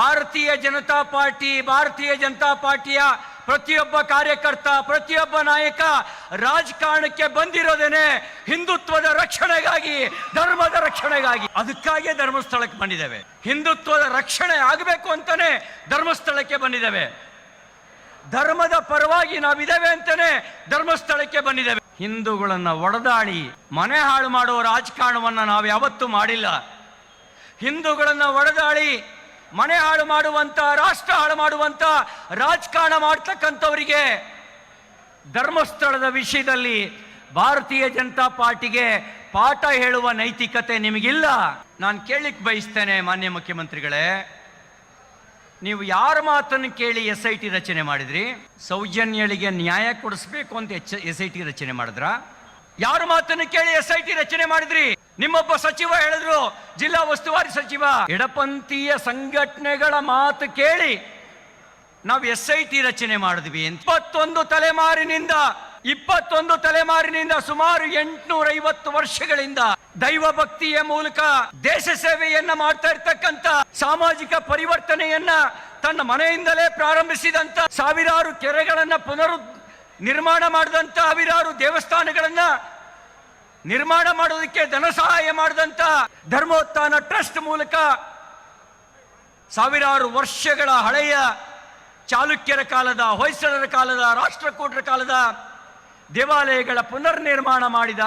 ಭಾರತೀಯ ಜನತಾ ಪಾರ್ಟಿ, ಭಾರತೀಯ ಜನತಾ ಪಾರ್ಟಿಯ ಪ್ರತಿಯೊಬ್ಬ ಕಾರ್ಯಕರ್ತ, ಪ್ರತಿಯೊಬ್ಬ ನಾಯಕ ರಾಜಕಾರಣಕ್ಕೆ ಬಂದಿರೋದೇನೆ ಹಿಂದುತ್ವದ ರಕ್ಷಣೆಗಾಗಿ, ಧರ್ಮದ ರಕ್ಷಣೆಗಾಗಿ. ಅದಕ್ಕಾಗಿಯೇ ಧರ್ಮಸ್ಥಳಕ್ಕೆ ಬಂದಿದ್ದೇವೆ. ಹಿಂದುತ್ವದ ರಕ್ಷಣೆ ಆಗಬೇಕು ಅಂತಾನೆ ಧರ್ಮಸ್ಥಳಕ್ಕೆ ಬಂದಿದ್ದೇವೆ. ಧರ್ಮದ ಪರವಾಗಿ ನಾವಿದ್ದೇವೆ ಅಂತಾನೆ ಧರ್ಮಸ್ಥಳಕ್ಕೆ ಬಂದಿದ್ದೇವೆ. ಹಿಂದೂಗಳನ್ನ ಒಡೆದಾಡಿ ಮನೆ ಹಾಳು ಮಾಡುವ ರಾಜಕಾರಣವನ್ನು ನಾವು ಯಾವತ್ತೂ ಮಾಡಿಲ್ಲ. ಹಿಂದೂಗಳನ್ನ ಒಡೆದಾಡಿ ಮನೆ ಹಾಳು ಮಾಡುವಂತ, ರಾಷ್ಟ್ರ ಹಾಳು ಮಾಡುವಂತ, ರಾಜಕಾರಣ ಮಾಡ್ತಕ್ಕಂಥವರಿಗೆ ಧರ್ಮಸ್ಥಳದ ವಿಷಯದಲ್ಲಿ ಭಾರತೀಯ ಜನತಾ ಪಾರ್ಟಿಗೆ ಪಾಠ ಹೇಳುವ ನೈತಿಕತೆ ನಿಮಗಿಲ್ಲ. ನಾನು ಕೇಳಲಿಕ್ಕೆ ಬಯಸ್ತೇನೆ ಮಾನ್ಯ ಮುಖ್ಯಮಂತ್ರಿಗಳೇ. ನೀವು ಯಾರ ಮಾತನ್ನು ಕೇಳಿ ಎಸ್ ಐ ಟಿ ರಚನೆ ಮಾಡಿದ್ರಿ? ಸೌಜನ್ಯಳಿಗೆ ನ್ಯಾಯ ಕೊಡಿಸ್ಬೇಕು ಅಂತ ಎಸ್ ಐ ಟಿ ರಚನೆ ಮಾಡಿದ್ರ? ಯಾರ ಮಾತನ್ನು ಕೇಳಿ ಎಸ್ ಐ ಟಿ ರಚನೆ ಮಾಡಿದ್ರಿ? ನಿಮ್ಮೊಬ್ಬ ಸಚಿವ ಹೇಳಿದ್ರು, ಜಿಲ್ಲಾ ಉಸ್ತುವಾರಿ ಸಚಿವ, ಎಡಪಂಥೀಯ ಸಂಘಟನೆಗಳ ಮಾತು ಕೇಳಿ ನಾವು ಎಸ್ ಐ ಟಿ ರಚನೆ ಮಾಡಿದ್ವಿ. ಇಪ್ಪತ್ತೊಂದು ತಲೆಮಾರಿನಿಂದ ಇಪ್ಪತ್ತೊಂದು ತಲೆಮಾರಿನಿಂದ ಸುಮಾರು ಎಂಟುನೂರ ಐವತ್ತು ವರ್ಷಗಳಿಂದ ದೈವ ಭಕ್ತಿಯ ಮೂಲಕ ದೇಶ ಸೇವೆಯನ್ನ ಮಾಡ್ತಾ ಇರ್ತಕ್ಕಂತ ಸಾಮಾಜಿಕ ಪರಿವರ್ತನೆಯನ್ನ ತನ್ನ ಮನೆಯಿಂದಲೇ ಪ್ರಾರಂಭಿಸಿದಂತ ಸಾವಿರಾರು ಕೆರೆಗಳನ್ನ ಪುನರು ನಿರ್ಮಾಣ ಮಾಡಿದಂತ ಸಾವಿರಾರು ದೇವಸ್ಥಾನಗಳನ್ನ ನಿರ್ಮಾಣ ಮಾಡೋದಕ್ಕೆ ಧನ ಸಹಾಯ ಮಾಡಿದಂಥ ಧರ್ಮೋತ್ಥಾನ ಟ್ರಸ್ಟ್ ಮೂಲಕ ಸಾವಿರಾರು ವರ್ಷಗಳ ಹಳೆಯ ಚಾಲುಕ್ಯರ ಕಾಲದ, ಹೊಯ್ಸಳರ ಕಾಲದ, ರಾಷ್ಟ್ರಕೂಟರ ಕಾಲದ ದೇವಾಲಯಗಳ ಪುನರ್ನಿರ್ಮಾಣ ಮಾಡಿದ,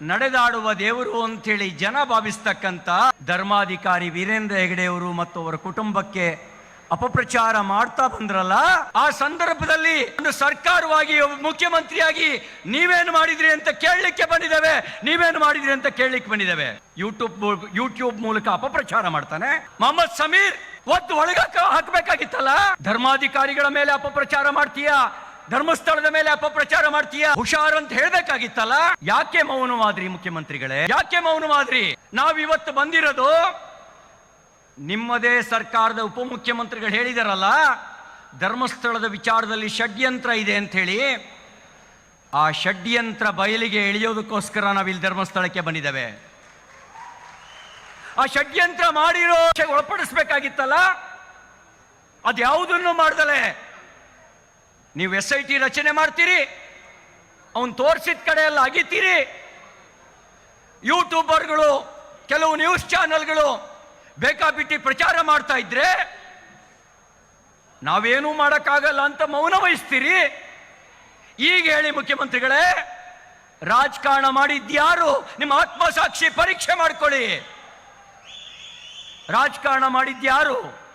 ನಡೆದಾಡುವ ದೇವರು ಅಂತೇಳಿ ಜನ ಭಾವಿಸ್ತಕ್ಕಂಥ ಧರ್ಮಾಧಿಕಾರಿ ವೀರೇಂದ್ರ ಹೆಗಡೆಯವರು ಮತ್ತು ಅವರ ಕುಟುಂಬಕ್ಕೆ ಅಪಪ್ರಚಾರ ಮಾಡ್ತಾ ಬಂದ್ರಲ್ಲ, ಆ ಸಂದರ್ಭದಲ್ಲಿ ಒಂದು ಸರ್ಕಾರವಾಗಿ, ಮುಖ್ಯಮಂತ್ರಿಯಾಗಿ ನೀವೇನು ಮಾಡಿದ್ರಿ ಅಂತ ಕೇಳಲಿಕ್ಕೆ ಬಂದಿದ್ದೇವೆ. ನೀವೇನು ಮಾಡಿದ್ರಿ ಅಂತ ಕೇಳಲಿಕ್ಕೆ ಬಂದಿದ್ದೇವೆ. ಯೂಟ್ಯೂಬ್ ಯೂಟ್ಯೂಬ್ ಮೂಲಕ ಅಪಪ್ರಚಾರ ಮಾಡ್ತಾನೆ. ಮೊಹಮ್ಮದ್ ಸಮೀರ್ ಒತ್ತು ಒಳಗ ಹಾಕಬೇಕಾಗಿತ್ತಲ್ಲ? ಧರ್ಮಾಧಿಕಾರಿಗಳ ಮೇಲೆ ಅಪಪ್ರಚಾರ ಮಾಡ್ತೀಯಾ? ಧರ್ಮಸ್ಥಳದ ಮೇಲೆ ಅಪಪ್ರಚಾರ ಮಾಡ್ತೀಯಾ? ಹುಷಾರ್ ಅಂತ ಹೇಳ್ಬೇಕಾಗಿತ್ತಲ್ಲ? ಯಾಕೆ ಮೌನವಾದ್ರಿ ಮುಖ್ಯಮಂತ್ರಿಗಳೇ? ಯಾಕೆ ಮೌನವಾದ್ರಿ? ನಾವಿವತ್ತು ಬಂದಿರೋದು ನಿಮ್ಮದೇ ಸರ್ಕಾರದ ಉಪಮುಖ್ಯಮಂತ್ರಿಗಳು ಹೇಳಿದಾರಲ್ಲ, ಧರ್ಮಸ್ಥಳದ ವಿಚಾರದಲ್ಲಿ ಷಡ್ಯಂತ್ರ ಇದೆ ಅಂತ ಹೇಳಿ, ಆ ಷಡ್ಯಂತ್ರ ಬಯಲಿಗೆ ಎಳೆಯೋದಕ್ಕೋಸ್ಕರ ನಾವಿಲ್ಲಿ ಧರ್ಮಸ್ಥಳಕ್ಕೆ ಬಂದಿದ್ದೇವೆ. ಆ ಷಡ್ಯಂತ್ರ ಮಾಡಿರೋ ಒಳಪಡಿಸ್ಬೇಕಾಗಿತ್ತಲ್ಲ, ಅದ್ಯಾವುದನ್ನು ಮಾಡ್ದಲೆ? ನೀವು ಎಸ್ ಐ ಟಿ ರಚನೆ ಮಾಡ್ತೀರಿ, ಅವನು ತೋರಿಸಿದ ಕಡೆಯೆಲ್ಲ ಅಗಿತೀರಿ. ಯೂಟ್ಯೂಬರ್ಗಳು, ಕೆಲವು ನ್ಯೂಸ್ ಚಾನೆಲ್ಗಳು ಬೇಕಾಬಿಟ್ಟಿ ಪ್ರಚಾರ ಮಾಡ್ತಾ ಇದ್ರೆ ನಾವೇನೂ ಮಾಡೋಕ್ಕಾಗಲ್ಲ ಅಂತ ಮೌನ ವಹಿಸ್ತೀರಿ? ಈಗ ಹೇಳಿ ಮುಖ್ಯಮಂತ್ರಿಗಳೇ, ರಾಜಕಾರಣ ಮಾಡಿದ್ಯಾರು ನಿಮ್ಮ ಆತ್ಮಸಾಕ್ಷಿ ಪರೀಕ್ಷೆ ಮಾಡ್ಕೊಳ್ಳಿ. ರಾಜಕಾರಣ ಮಾಡಿದ್ಯಾರು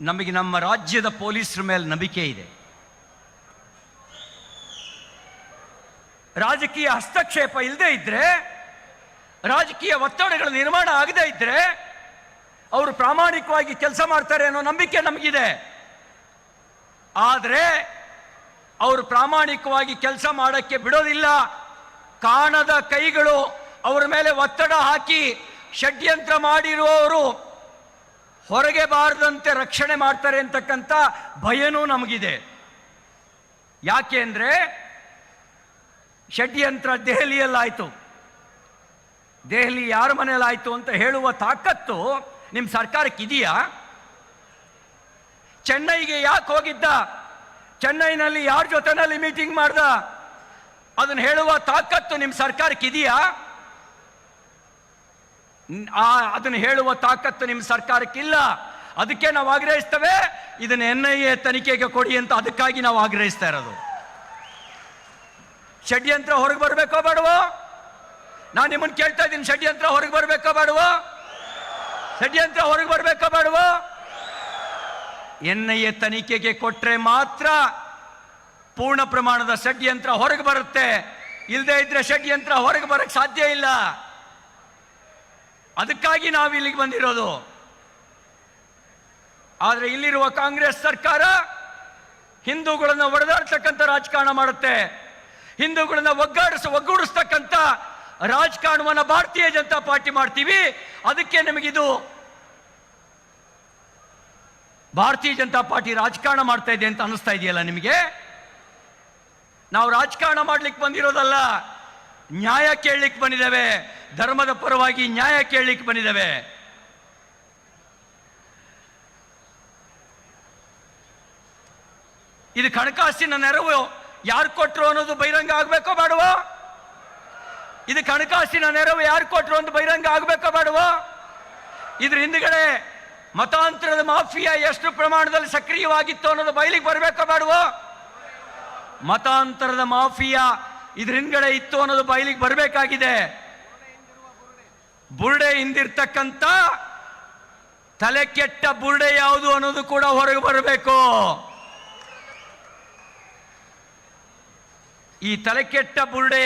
ನಮಗೆ ನಮ್ಮ ರಾಜ್ಯದ ಪೊಲೀಸರ ಮೇಲೆ ನಂಬಿಕೆ ಇದೆ. ರಾಜಕೀಯ ಹಸ್ತಕ್ಷೇಪ ಇಲ್ಲದೆ ಇದ್ರೆ ರಾಜಕೀಯ ಒತ್ತಡಗಳು ನಿರ್ಮಾಣ ಆಗದೇ ಇದ್ರೆ ಅವರು ಪ್ರಾಮಾಣಿಕವಾಗಿ ಕೆಲಸ ಮಾಡ್ತಾರೆ ಅನ್ನೋ ನಂಬಿಕೆ ನಮಗಿದೆ. ಆದರೆ ಅವರು ಪ್ರಾಮಾಣಿಕವಾಗಿ ಕೆಲಸ ಮಾಡೋಕ್ಕೆ ಬಿಡೋದಿಲ್ಲ. ಕಾಣದ ಕೈಗಳು ಅವರ ಮೇಲೆ ಒತ್ತಡ ಹಾಕಿ ಷಡ್ಯಂತ್ರ ಮಾಡಿರುವವರು ಹೊರಗೆ ಬಾರದಂತೆ ರಕ್ಷಣೆ ಮಾಡ್ತಾರೆ ಅಂತಕ್ಕಂಥ ಭಯನೂ ನಮಗಿದೆ. ಯಾಕೆ ಅಂದರೆ ಷಡ್ಯಂತ್ರ ದೆಹಲಿಯಲ್ಲಾಯ್ತು. ದೆಹಲಿ ಯಾರ ಮನೆಯಲ್ಲಾಯ್ತು ಅಂತ ಹೇಳುವ ತಾಕತ್ತು ನಿಮ್ಮ ಸರ್ಕಾರಕ್ಕೆ ಇದೆಯಾ? ಚೆನ್ನೈಗೆ ಯಾಕೆ ಹೋಗಿದ್ದ? ಚೆನ್ನೈನಲ್ಲಿ ಯಾರ ಜೊತೆನಲ್ಲಿ ಮೀಟಿಂಗ್ ಮಾಡ್ದ? ಅದನ್ನು ಹೇಳುವ ತಾಕತ್ತು ನಿಮ್ಮ ಸರ್ಕಾರಕ್ಕೆ ಇದೆಯಾ? ಅದನ್ನು ಹೇಳುವ ತಾಕತ್ತು ನಿಮ್ಮ ಸರ್ಕಾರಕ್ಕಿಲ್ಲ ಅದಕ್ಕೆ ನಾವು ಆಗ್ರಹಿಸ್ತೇವೆ. ಇದನ್ನು ಎನ್ ಐ ಎ ತನಿಖೆಗೆ ಕೊಡಿ ಅಂತ ಅದಕ್ಕಾಗಿ ನಾವು ಆಗ್ರಹಿಸ್ತಾ ಇರೋದು. ಷಡ್ಯಂತ್ರ ಹೊರಗೆ ಬರಬೇಕೋ ಬೇಡವೋ? ನಾನು ನಿಮ್ಮನ್ನು ಕೇಳ್ತಾ ಇದ್ದೀನಿ, ಷಡ್ಯಂತ್ರ ಹೊರಗೆ ಬರಬೇಕಾ ಬೇಡುವ? ಷಡ್ಯಂತ್ರ ಹೊರಗೆ ಬರಬೇಕಾ ಬೇಡುವ? ಎನ್ ಐ ಎ ತನಿಖೆಗೆ ಕೊಟ್ರೆ ಮಾತ್ರ ಪೂರ್ಣ ಪ್ರಮಾಣದ ಷಡ್ಯಂತ್ರ ಹೊರಗೆ ಬರುತ್ತೆ. ಇಲ್ಲದೆ ಇದ್ರೆ ಷಡ್ಯಂತ್ರ ಹೊರಗೆ ಬರಕ್ಕೆ ಸಾಧ್ಯ ಇಲ್ಲ. ಅದಕ್ಕಾಗಿ ನಾವು ಇಲ್ಲಿಗೆ ಬಂದಿರೋದು. ಆದರೆ ಇಲ್ಲಿರುವ ಕಾಂಗ್ರೆಸ್ ಸರ್ಕಾರ ಹಿಂದೂಗಳನ್ನ ಒಡೆದಾಡ್ತಕ್ಕಂಥ ರಾಜಕಾರಣ ಮಾಡುತ್ತೆ. ಹಿಂದೂಗಳನ್ನ ಒಗ್ಗಾಡಿಸ ಒಗ್ಗೂಡಿಸ್ತಕ್ಕಂಥ ರಾಜಕಾರಣವನ್ನ ಭಾರತೀಯ ಜನತಾ ಪಾರ್ಟಿ ಮಾಡ್ತೀವಿ. ಅದಕ್ಕೆ ನಮಗಿದು ಭಾರತೀಯ ಜನತಾ ಪಾರ್ಟಿ ರಾಜಕಾರಣ ಮಾಡ್ತಾ ಅಂತ ಅನಿಸ್ತಾ ಇದೆಯಲ್ಲ ನಿಮಗೆ? ನಾವು ರಾಜಕಾರಣ ಮಾಡ್ಲಿಕ್ಕೆ ಬಂದಿರೋದಲ್ಲ, ನ್ಯಾಯ ಕೇಳಲಿಕ್ಕೆ ಬಂದಿದ್ದೇವೆ, ಧರ್ಮದ ಪರವಾಗಿ ನ್ಯಾಯ ಕೇಳಲಿಕ್ಕೆ ಬಂದಿದ್ದೇವೆ. ಇದು ಹಣಕಾಸಿನ ನೆರವು ಯಾರು ಕೊಟ್ಟರು ಅನ್ನೋದು ಬಹಿರಂಗ ಆಗಬೇಕೋ ಬೇಡವೋ? ಇದು ಹಣಕಾಸಿನ ನೆರವು ಯಾರು ಕೊಟ್ಟರು ಒಂದು ಬಹಿರಂಗ ಆಗ್ಬೇಕೋ ಬೇಡವೋ ಇದ್ರ ಹಿಂದ್ಗಡೆ ಮತಾಂತರದ ಮಾಫಿಯಾ ಎಷ್ಟು ಪ್ರಮಾಣದಲ್ಲಿ ಸಕ್ರಿಯವಾಗಿತ್ತು ಅನ್ನೋದು ಬಯಲಿಗೆ ಬರಬೇಕೋ ಬೇಡವೋ ಮತಾಂತರದ ಮಾಫಿಯಾ ಇದ್ರ ಹಿಂದ್ಗಡೆ ಇತ್ತು ಅನ್ನೋದು ಬಯಲಿಗೆ ಬರಬೇಕಾಗಿದೆ. ಬುರುಡೆ ಹಿಂದಿರ್ತಕ್ಕಂಥ ತಲೆ ಕೆಟ್ಟ ಬುರುಡೆ ಯಾವುದು ಅನ್ನೋದು ಕೂಡ ಹೊರಗೆ ಬರಬೇಕು. ಈ ತಲೆ ಕೆಟ್ಟ ಬುರುಡೆ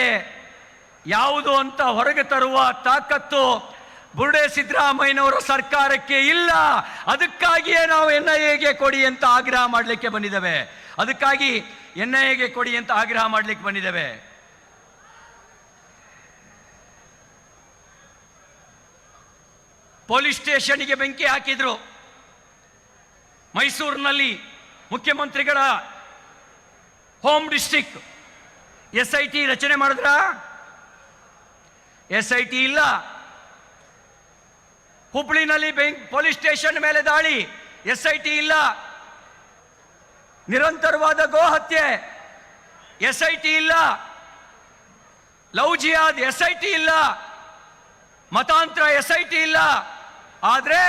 ಯಾವುದು ಅಂತ ಹೊರಗೆ ತರುವ ತಾಕತ್ತು ಬುರುಡೆ ಸಿದ್ದರಾಮಯ್ಯನವರ ಸರ್ಕಾರಕ್ಕೆ ಇಲ್ಲ. ಅದಕ್ಕಾಗಿಯೇ ನಾವು ಎನ್ ಐ ಎಗೆ ಕೊಡಿ ಅಂತ ಆಗ್ರಹ ಮಾಡಲಿಕ್ಕೆ ಬಂದಿದ್ದೇವೆ. ಅದಕ್ಕಾಗಿ ಎನ್ ಐ ಎಗೆ ಕೊಡಿ ಅಂತ ಆಗ್ರಹ ಮಾಡಲಿಕ್ಕೆ ಬಂದಿದ್ದೇವೆ. ಪೊಲೀಸ್ ಸ್ಟೇಷನ್ಗೆ ಬೆಂಕಿ ಹಾಕಿದ್ರು. ಮೈಸೂರಿನಲ್ಲಿ ಮುಖ್ಯಮಂತ್ರಿಗಳ home district S I T ರಚನೆ ಮಾಡಿದ್ರ? ಎಸ್ ಐ ಟಿ ಇಲ್ಲ. ಹುಬ್ಳಿನಲ್ಲಿ ಬೆಂಕ್ ಪೊಲೀಸ್ ಸ್ಟೇಷನ್ ಮೇಲೆ ದಾಳಿ ಎಸ್ ಐ ಟಿ ಇಲ್ಲ. ನಿರಂತರವಾದ ಗೋ ಹತ್ಯೆ ಎಸ್ ಐ ಟಿ ಇಲ್ಲ. ಲವ್ ಜಿಯಾದ್ ಎಸ್ ಐ ಟಿ ಇಲ್ಲ. ಮತಾಂತರ ಎಸ್ ಐ ಟಿ ಇಲ್ಲ. ಆದರೆ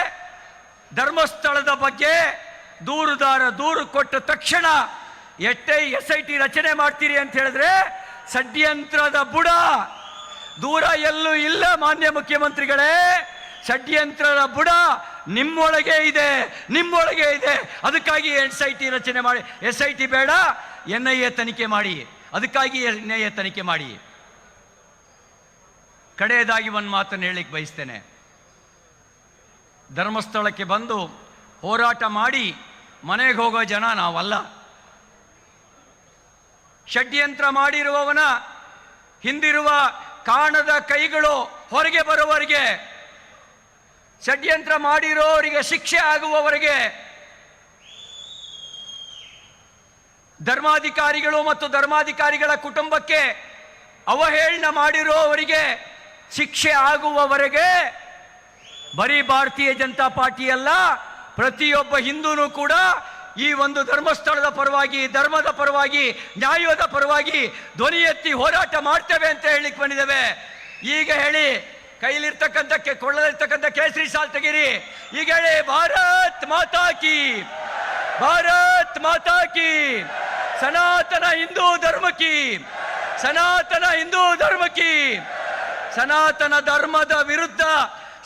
ಧರ್ಮಸ್ಥಳದ ಬಗ್ಗೆ ದೂರುದಾರ ದೂರು ಕೊಟ್ಟ ತಕ್ಷಣ ಎಷ್ಟೇ ಎಸ್ ಐ ಟಿ ರಚನೆ ಮಾಡ್ತೀರಿ ಅಂತ ಹೇಳಿದ್ರೆ ಷಡ್ಯಂತ್ರದ ಬುಡ. ದೂರ ಎಲ್ಲೂ ಇಲ್ಲ, ಮಾನ್ಯ ಮುಖ್ಯಮಂತ್ರಿಗಳೇ. ಷಡ್ಯಂತ್ರರ ಬುಡ ನಿಮ್ಮೊಳಗೆ ಇದೆ ನಿಮ್ಮೊಳಗೆ ಇದೆ. ಅದಕ್ಕಾಗಿ ಎಸ್ ಐ ಟಿ ರಚನೆ ಮಾಡಿ ಎಸ್ ಐ ಟಿ ಬೇಡ ಎನ್ ಐ ಎ ತನಿಖೆ ಮಾಡಿ. ಅದಕ್ಕಾಗಿ ಎನ್ ಐ ಎ ತನಿಖೆ ಮಾಡಿ. ಕಡೆಯದಾಗಿ ಒಂದು ಮಾತನ್ನು ಹೇಳಿಕ್ಕೆ ಬಯಸ್ತೇನೆ. ಧರ್ಮಸ್ಥಳಕ್ಕೆ ಬಂದು ಹೋರಾಟ ಮಾಡಿ, ಮನೆಗೆ ಹೋಗೋ ಜನ ನಾವಲ್ಲ. ಷಡ್ಯಂತ್ರ ಮಾಡಿರುವವನ, ಹಿಂದಿರುವ ಕಾಣದ ಕೈಗಳು ಹೊರಗೆ ಬರುವವರಿಗೆ, ಷಡ್ಯಂತ್ರ ಮಾಡಿರೋರಿಗೆ, ಶಿಕ್ಷೆ ಆಗುವವರಿಗೆ, ಧರ್ಮಾಧಿಕಾರಿಗಳು ಮತ್ತು ಧರ್ಮಾಧಿಕಾರಿಗಳ ಕುಟುಂಬಕ್ಕೆ ಅವಹೇಳನ ಮಾಡಿರೋವರಿಗೆ ಶಿಕ್ಷೆ ಆಗುವವರೆಗೆ ಬರೀ ಭಾರತೀಯ ಜನತಾ ಪಾರ್ಟಿ ಅಲ್ಲ ಪ್ರತಿಯೊಬ್ಬ ಹಿಂದೂನು ಕೂಡ ಈ ಒಂದು ಧರ್ಮಸ್ಥಳದ ಪರವಾಗಿ, ಧರ್ಮದ ಪರವಾಗಿ, ನ್ಯಾಯದ ಪರವಾಗಿ ಧ್ವನಿ ಎತ್ತಿ ಹೋರಾಟ ಮಾಡ್ತೇವೆ ಅಂತ ಹೇಳಿಕ್ ಬಂದಿದ್ದೇವೆ. ಈಗ ಹೇಳಿ ಕೈಲಿರ್ತಕ್ಕಂಥ ಕೊಳ್ಳಲಿರ್ತಕ್ಕಂಥ ಕೇಸರಿ ಸಾಲ್ ತೆಗೀರಿ. ಈಗ ಹೇಳಿ, ಭಾರತ್ ಮಾತಾ ಕಿ, ಭಾರತ್ ಮಾತಾ ಕಿ, ಸನಾತನ ಹಿಂದೂ ಧರ್ಮ ಕಿ, ಸನಾತನ ಹಿಂದೂ ಧರ್ಮ ಕಿ, ಸನಾತನ ಧರ್ಮದ ವಿರುದ್ಧ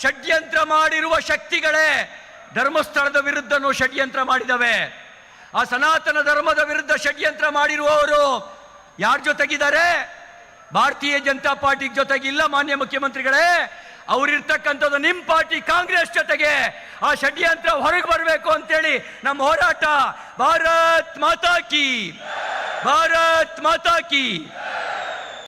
ಷಡ್ಯಂತ್ರ ಮಾಡಿರುವ ಶಕ್ತಿಗಳೇ ಧರ್ಮಸ್ಥಳದ ವಿರುದ್ಧನೂ ಷಡ್ಯಂತ್ರ ಮಾಡಿದವೆ. ಆ ಸನಾತನ ಧರ್ಮದ ವಿರುದ್ಧ ಷಡ್ಯಂತ್ರ ಮಾಡಿರುವವರು ಯಾರ ಜೊತೆಗಿದ್ದಾರೆ? ಭಾರತೀಯ ಜನತಾ ಪಾರ್ಟಿ ಜೊತೆಗಿಲ್ಲ, ಮಾನ್ಯ ಮುಖ್ಯಮಂತ್ರಿಗಳೇ. ಅವರಿರ್ತಕ್ಕಂಥದ್ದು ನಿಮ್ಮ ಪಾರ್ಟಿ, ಕಾಂಗ್ರೆಸ್ ಜೊತೆಗೆ. ಆ ಷಡ್ಯಂತ್ರ ಹೊರಗೆ ಬರಬೇಕು ಅಂತೇಳಿ ನಮ್ಮ ಹೋರಾಟ. ಭಾರತ್ ಮಾತಾ ಕಿ. ಭಾರತ್ ಮಾತಾ ಕಿ.